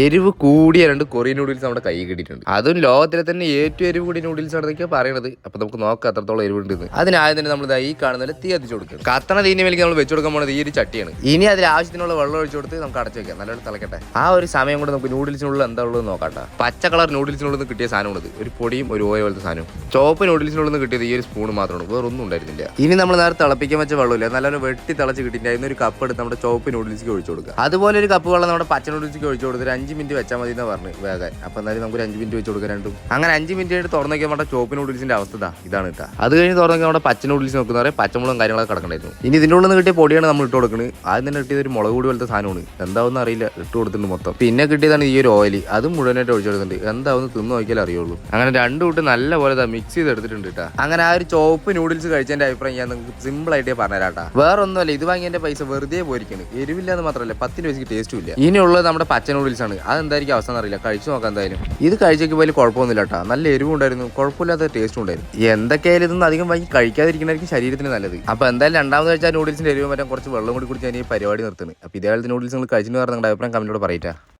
എരിവ് കൂടിയ രണ്ട് കൊറിയൻ നൂഡിൽസ് നമ്മുടെ കൈ കിട്ടിയിട്ടുണ്ട്. അതും ലോകത്തിലെ തന്നെ ഏറ്റവും എരിവ് കൂടിയ നൂഡിൽസ് ആണെന്നൊക്കെ പറയുന്നത് അപ്പൊ നമുക്ക് നോക്കാം അത്രത്തോളം എരിവ് ഉണ്ടെന്ന് അതിനാദ്യം തന്നെ നമ്മൾ ഈ കാണുന്നതിൽ തീ കത്തിച്ചു കൊടുക്കും കത്തണ തീന്റെ മേലേക്ക് നമ്മൾ വെച്ചു കൊടുക്കാൻ പോകുന്നത് ഈ ഒരു ചട്ടിയാണ്. ഇനി അതിൽ ആവശ്യത്തിനുള്ള വെള്ളം ഒഴിച്ചു കൊടുത്ത് നമുക്ക് അടച്ചു വെക്കാം. നല്ലോണം തിളക്കട്ടെ. ആ ഒരു സമയം കൊണ്ട് നമുക്ക് നൂഡിൽസിനുള്ള എന്താ ഉള്ളത് നോക്കാട്ടെ പച്ച കളർ നൂഡിൽസിനുള്ളിൽ നിന്ന് കിട്ടിയ സാധനമാണിത് ഒരു പൊടിയും ഒരു ഓയ പോലത്തെ സാധനം. ചോപ്പ് നൂഡിൽസിനുള്ളിൽ നിന്ന് കിട്ടിയത് ഈ ഒരു സ്പൂൺ മാത്രമാണ്. വേറെ ഒന്നും ഉണ്ടായിരുന്നില്ല. ഇനി നമ്മൾ നേരെ തിളപ്പിക്കാൻ വെച്ച വെള്ളമില്ല. നല്ലോണം വെട്ടി തിളച്ച് കിട്ടിയിട്ട് അതിന് ഒരു കപ്പ് എടുത്ത് നമ്മുടെ ചോപ്പ് നൂഡിൽസിക്ക് ഒഴിച്ചു കൊടുക്കുക. അതുപോലെ ഒരു കപ്പ് വെള്ളം നമ്മുടെ പച്ച നൂഡിൽസിക്ക് ഒഴിച്ചു കൊടുത്ത് ഒരു അഞ്ച് മിനിറ്റ് വെച്ചാൽ മതി എന്ന് പറഞ്ഞു വേഗം. അപ്പൊ എന്തായാലും നമുക്ക് അഞ്ച് മിനിറ്റ് വെച്ച് കൊടുക്കാൻ രണ്ടും. അങ്ങനെ അഞ്ച് മിനിറ്റ് ആയിട്ട് തുറന്നു നോക്കിയാൽ നമ്മുടെ ചോപ്പ് നൂഡിൽസിന്റെ അവസ്ഥ ഇതാണ് കേട്ടോ അത് കഴിഞ്ഞ് തുറന്നു നോക്കിയാൽ നമ്മുടെ പച്ച നൂഡിൽസ് നോക്കുന്ന പച്ചമുളകും കാര്യങ്ങളൊക്കെ കിടക്കണ്ടായിരുന്നു ഇനി ഇതിന്റെ ഉള്ളിൽ നിന്ന് കിട്ടിയ പൊടിയാണ് നമ്മൾ ഇട്ട് കൊടുക്കുന്നത് ആദ്യം തന്നെ കിട്ടിയത് ഒരു മുളക് പൊടി പോലത്തെ സാധനമാണ്. എന്താവുന്ന അറിയില്ല ഇട്ട് കൊടുത്തിട്ടുണ്ട് മൊത്തം. പിന്നെ കിട്ടിയതാണ് ഈ ഒരു ഓയിൽ അത് മുഴുവനായിട്ട് ഒഴിച്ചു കൊടുക്കുന്നുണ്ട്. എന്താവുന്ന തിന്ന് നോക്കിയാലേ അറിയുള്ളൂ. അങ്ങനെ രണ്ടു കൂട്ട് നല്ല പോലെ മിക്സ് ചെയ്ത് എടുത്തിട്ടുണ്ട് കേട്ടോ അങ്ങനെ ആ ഒരു ചോപ്പ് നൂഡിൽസ് കഴിച്ചതിന്റെ അഭിപ്രായം ഞാൻ നിങ്ങൾക്ക് സിമ്പിൾ ആയിട്ട് പറഞ്ഞുതരാട്ടാ വേറെ ഒന്നുമല്ല ഇത് വാങ്ങിയതിന്റെ പൈസ വെറുതെ പോയിരിക്കുന്നത് എരിവില്ലാന്ന് മാത്രമല്ല പത്തിന് പൈസക്ക് ടേസ്റ്റും ഇല്ല. ഇനിയുള്ളത് നമ്മുടെ പച്ച നൂഡിൽസ് ആണ്. അതെന്തായിരിക്കും അവസ്ഥ എന്നറിയില്ല. കഴിച്ചു നോക്കാം എന്തായാലും. ഇത് കഴിച്ചേക്ക് വലിയ കുഴപ്പമൊന്നുമില്ല കേട്ടോ നല്ല എരിവും ഉണ്ടായിരുന്നു കുഴപ്പമില്ലാത്ത ടേസ്റ്റും ഉണ്ടായിരുന്നു. എന്തൊക്കെയായാലും ഇതൊന്നും അധികം വാങ്ങി കഴിക്കാതിരിക്കുന്നതായിരിക്കും ശരീരത്തിന് നല്ലത്. അപ്പൊ എന്തായാലും രണ്ടാമത് കഴിച്ചാൽ നൂഡിൽസിന്റെ എരിവ് പറ്റാൻ കുറച്ച് വെള്ളം കൂടി കുടിച്ച് ഞാൻ ഈ പരിപാടി നിർത്തുന്നത് അപ്പൊ ഇതേപോലത്തെ നൂഡിൽസ് നിങ്ങൾ കഴിച്ചിട്ട് പറഞ്ഞ നിങ്ങളുടെ അഭിപ്രായം കമന്റിലൂടെ പറയട്ടാ